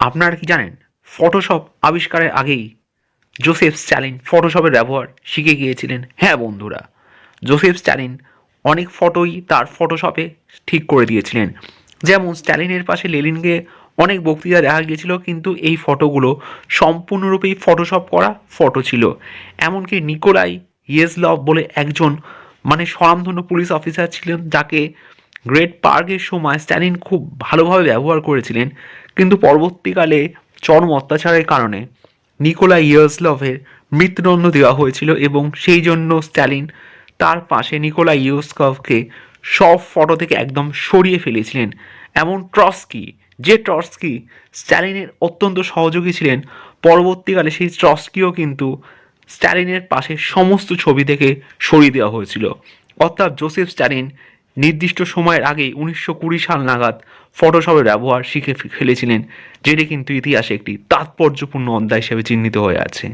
আপনারা কি জানেন? ফটোশপ আবিষ্কারের আগেই জোসেফ স্ট্যালিন ফটোশপের ব্যবহার শিখে গিয়েছিলেন। হ্যাঁ বন্ধুরা জোসেফ স্ট্যালিন অনেক ফটোই তার ফটোশপে ঠিক করে দিয়েছিলেন। যেমন স্ট্যালিনের পাশে লেলিনকে অনেক বক্তৃতা দেখা গিয়েছিল, কিন্তু এই ফটোগুলো সম্পূর্ণরূপেই ফটোশপ করা ফটো ছিল। এমনকি নিকোলাই ইয়েজলভ বলে একজন মানে স্বনামধন্য পুলিশ অফিসার ছিলেন, যাকে গ্রেট পার্কের সময় স্ট্যালিন খুব ভালোভাবে ব্যবহার করেছিলেন, কিন্তু পরবর্তীকালে চরম অত্যাচারের কারণে নিকোলা ইয়সলভের মৃত্যুদণ্ড দেওয়া হয়েছিল এবং সেই জন্য স্ট্যালিন তার পাশে নিকোলা ইউস্কভকে সব ফটো থেকে একদম সরিয়ে ফেলেছিলেন। এমন ট্রস্কি, যে ট্রস্কি স্ট্যালিনের অত্যন্ত সহযোগী ছিলেন, পরবর্তীকালে সেই ট্রস্কিও কিন্তু স্ট্যালিনের পাশে সমস্ত ছবি থেকে সরিয়ে দেওয়া হয়েছিল। অর্থাৎ জোসেফ স্ট্যালিন নির্দিষ্ট সময়ের আগে উনিশশো কুড়ি সাল নাগাদ ফটোশপের ব্যবহার শিখে ফেলেছিলেন, যেটি কিন্তু ইতিহাসে একটি তাৎপর্যপূর্ণ অধ্যায় হিসেবে চিহ্নিত হয়ে আছে।